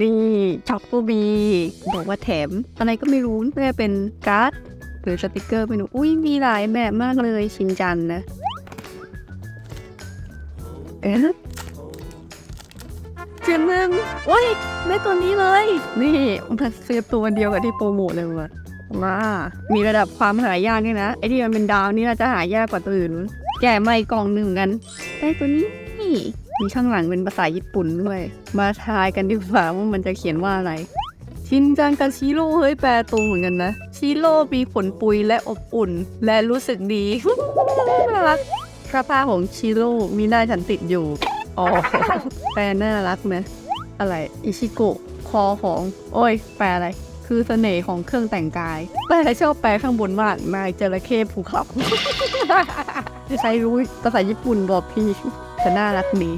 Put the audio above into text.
นี่ช็อกโกบีบอกว่าแถม อะไรก็ไม่รู้น่าจะเป็นการ์ดหรือสติกเกอร์ไม่รู้อุ้ยมีหลายแบบมากเลยชินจันนะเอ๊ะเจียนมึงโอ้ยได้ตัวนี้เลย นี่มันเสียตัวเดียวกับที่โปรโมทเลยว่ะมามีระดับความหายากนี่นะไอ้ที่มันเป็นดาวนี่น่าจะหายากกว่าตัวอื่นแกะไม่กล่องหนึ่งกัน ได้ตัวนี้ มีข้างหลังเป็นภาษาญี่ปุ่นด้วย มาทายกันดีกว่าว่ามันจะเขียนว่าอะไร ชินจังกับชิโร่เฮ้ยแปลตรงเหมือนกันนะ ชิโร่มีขนปุยและอบอุ่น และรู้สึกดีน่ารักเสื้อผ้าของชิโร่มีหน้าฉันติดอยู่ อ๋อ แปลน่ารักไหมอะไร อิชิโกะ คอของ โอ้ย แปลอะไร คือเสน่ห์ของเครื่องแต่งกาย แปลชอบแปลข้างบนว่านายจระเข้ภูเขาใครรู้ภาษาญี่ปุ่นบอกพี่ จะน่ารักดี